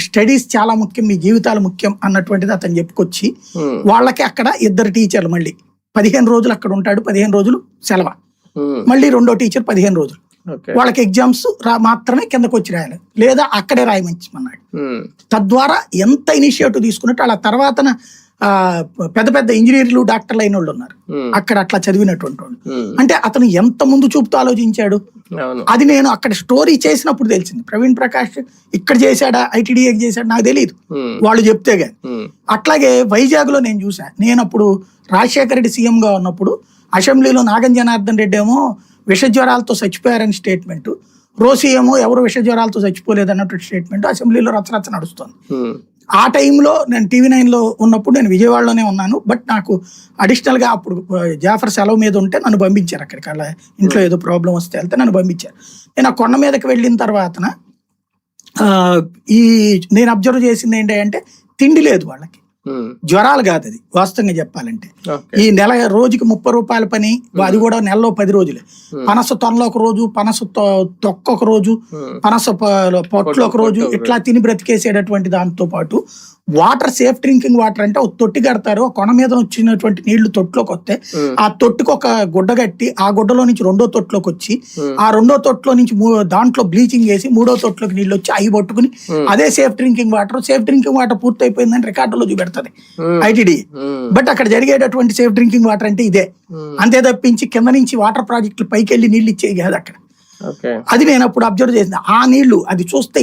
Studies చాలా ముఖ్యం మీ జీవితాలు ముఖ్యం అన్నటువంటిది అతను చెప్పుకొచ్చి వాళ్ళకి అక్కడ ఇద్దరు టీచర్లు మళ్ళీ. పదిహేను రోజులు అక్కడ ఉంటాడు పదిహేను రోజులు సెలవు. మళ్ళీ రెండో టీచర్ పదిహేను రోజులు. వాళ్ళకి ఎగ్జామ్స్ మాత్రమే కిందకు వచ్చి రాయాలి. లేదా అక్కడే రాయమంచమన్నాడు. ఉమ్, తద్వారా ఎంత ఇనిషియేటివ్ తీసుకున్నట్టు వాళ్ళ తర్వాతన ఆ, పెద్ద పెద్ద ఇంజనీర్లు డాక్టర్లు అయిన వాళ్ళు ఉన్నారు. అక్కడ అట్లా చదివినటువంటి వాళ్ళు. అంటే అతను ఎంత ముందు చూపుతూ ఆలోచించాడు? అది నేను అక్కడ స్టోరీ చేసినప్పుడు తెలిసింది. ప్రవీణ్ ప్రకాష్ ఇక్కడ చేశాడా? ఐటీడీఏకి చేశాడా? నాకు తెలియదు వాళ్ళు చెప్తే గాని. అట్లాగే వైజాగ్లో నేను చూసా నేను అప్పుడు రాజశేఖర రెడ్డి సీఎం గా ఉన్నప్పుడు అసెంబ్లీలో నాగం జనార్దన్ రెడ్డి ఏమో విష జ్వరాలతో చచ్చిపోయారని స్టేట్మెంట్ రోసి ఏమో ఎవరు విష జ్వరాలతో చచ్చిపోలేదు అన్నట్టు స్టేట్మెంట్ అసెంబ్లీలో రచరచ నడుస్తుంది. ఆ టైంలో నేను టీవీ నైన్లో ఉన్నప్పుడు నేను విజయవాడలోనే ఉన్నాను. బట్ నాకు అడిషనల్గా అప్పుడు జాఫర్ సెలవు మీద ఉంటే నన్ను పంపించారు అక్కడికి. అలా ఇంట్లో ఏదో ప్రాబ్లం వస్తే వెళ్తే నన్ను పంపించారు. నేను ఆ కొండ మీదకి వెళ్ళిన తర్వాతన ఈ నేను అబ్జర్వ్ చేసింది ఏంటి అంటే తిండి లేదు వాళ్ళకి. జ్వరాలు కాదు అది వాస్తవంగా చెప్పాలంటే. ఈ నెల రోజుకి ముప్పై రూపాయల పని అది కూడా నెలలో పది రోజులే. పనస తొనలో ఒక రోజు పనస తొ- తొక్క ఒక రోజు పనస పొట్లు ఒక రోజు ఇట్లా తిని బ్రతికేసేటటువంటి దాంతో పాటు వాటర్ సేఫ్ డ్రింకింగ్ వాటర్ అంటే ఒక తొట్టి కడతారు కొన మీద వచ్చినటువంటి నీళ్ళు తొట్టులోకి వస్తే ఆ తొట్టుకు ఒక గుడ్డ కట్టి ఆ గుడ్డలో నుంచి రెండో తొట్టులోకి వచ్చి ఆ రెండో తొట్టులో నుంచి దాంట్లో బ్లీచింగ్ వేసి మూడో తొట్టులోకి నీళ్ళు వచ్చి అవి పట్టుకుని అదే safe drinking water safe drinking water పూర్తి అయిపోయిందని రికార్డులో చూపెడుతుంది ఐటీడీ. బట్ అక్కడ జరిగేటటువంటి సేఫ్ డ్రింకింగ్ వాటర్ అంటే ఇదే. అంతే తప్పించి కింద నుంచి వాటర్ ప్రాజెక్టులు పైకి వెళ్ళి నీళ్ళు ఇచ్చేవి కాదు అక్కడ. అది నేను అప్పుడు అబ్జర్వ్ చేసిన. ఆ నీళ్ళు అది చూస్తే